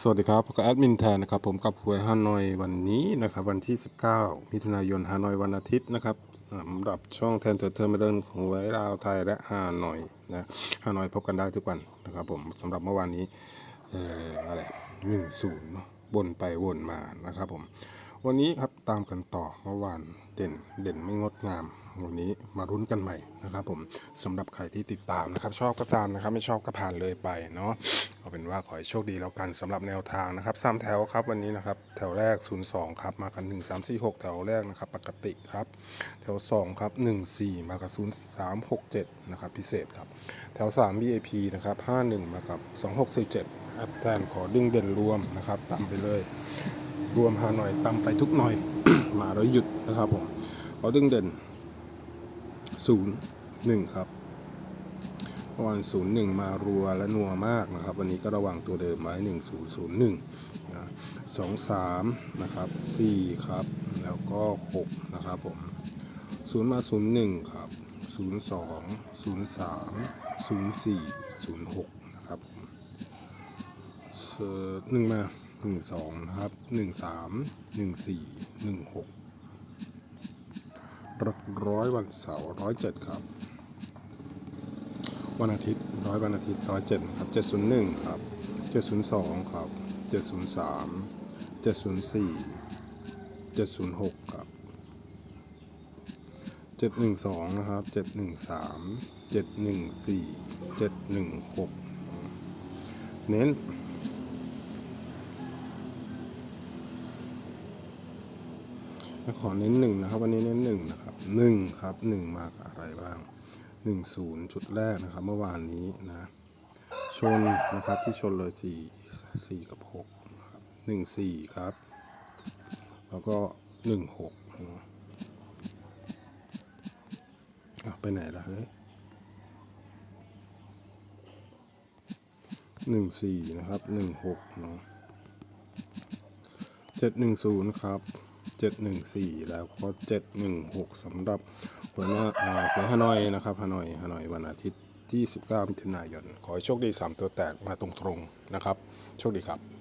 สวัสดีครับผมก็แอดมินแทนนะครับผมกับหวยฮานอยวันนี้นะครับวันที่ 19 มิถุนายนฮานอยวันอาทิตย์นะครับสำหรับช่องแทนเตอร์เทอร์มิเดิลหวยลาวไทยและฮานอยนะฮานอยพบกันได้ทุกวันนะครับผมสำหรับเมื่อวานนี้เอ่ออะไรหนึ่งศูนย์วนไปวนมานะครับผม วันนี้ครับตามกันต่อเมื่อวานเด่นเด่นไม่งดงาม วันนี้มารุ้นกันใหม่นะครับ ผมสำหรับใครที่ติดตามนะครับ ชอบก็ตามนะครับ ไม่ชอบก็ผ่านเลยไปเนาะเอาเป็นว่าขอให้โชคดีแล้วกันสำหรับแนวทางนะครับสามแถวครับวันนี้นะครับ แถวแรก 02 ครับ มากัน 1 3 4 6 แถวแรกนะครับ ปกติครับ แถว 2 ครับ 14 มากับ 0367 นะครับ พิเศษครับ แถว 3 VIP นะครับ 51 มากับ 2647แอปแทนขอดึงเด่นรวมนะครับตามไปเลย รวมหาหน่อยตามไปทุกหน่อย มาแล้วหยุดนะครับผมขอดึงเด่นศูนย์หนึ่งครับเมื่อวานศูนย์หนึ่งมารัวและนัวมากนะครับ วันนี้ก็ระวังตัวเดิมไว้หนึ่งศูนย์ศูนะครับสี่ครับ แล้วก็หกนะครับผมศูนย์มาศูนย์หนึ่งครับศูนย์สองศูนะครับผมหนึ่งมา หนึ่งสองนะครับหนึ่งสามหนึ่งสี่หนึ่งหกร้อยวันเสาร์ร้อยเจ็ดครับ วันอาทิตย์ร้อยวันอาทิตย์ร้อยเจ็ดครับเจ็ดศูนย์หนึ่งครับเจ็ดศูนย์สองครับเจ็ดศูนย์สามเจ็ดศูนย์สี่เจ็ดศูนย์หกครับเจ็ดหนึ่งสองนะครับเจ็ดหนึ่งสามเจ็ดหนึ่งสี่เจ็ดหนึ่งหกเน้น ขอเน้นหนึ่งนะครับ วันนี้เน้นหนึ่งนะครับหนึ่งครับหนึ่งมากับอะไรบ้างหนึ่งศูนย์จุดแรกนะครับ เมื่อวานนี้นะชนนะครับที่ชนเลยสี่สี่กับหกนะครับหนึ่งสี่ครับ แล้วก็หนึ่งหกไปไหนล่ะเฮ้ยหนึ่งสี่นะครับหนึ่งหกเนาะเจ็ดหนึ่งศูนย์ครับ 714 แล้วก็ 716สำหรับหัวหน้าอ่าหัวฮานอยนะครับฮานอยฮานอยวันอาทิตย์ที่ 19มิถุนายน ขอให้โชคดี 3 ตัวแตกมาตรงๆนะครับ โชคดีครับ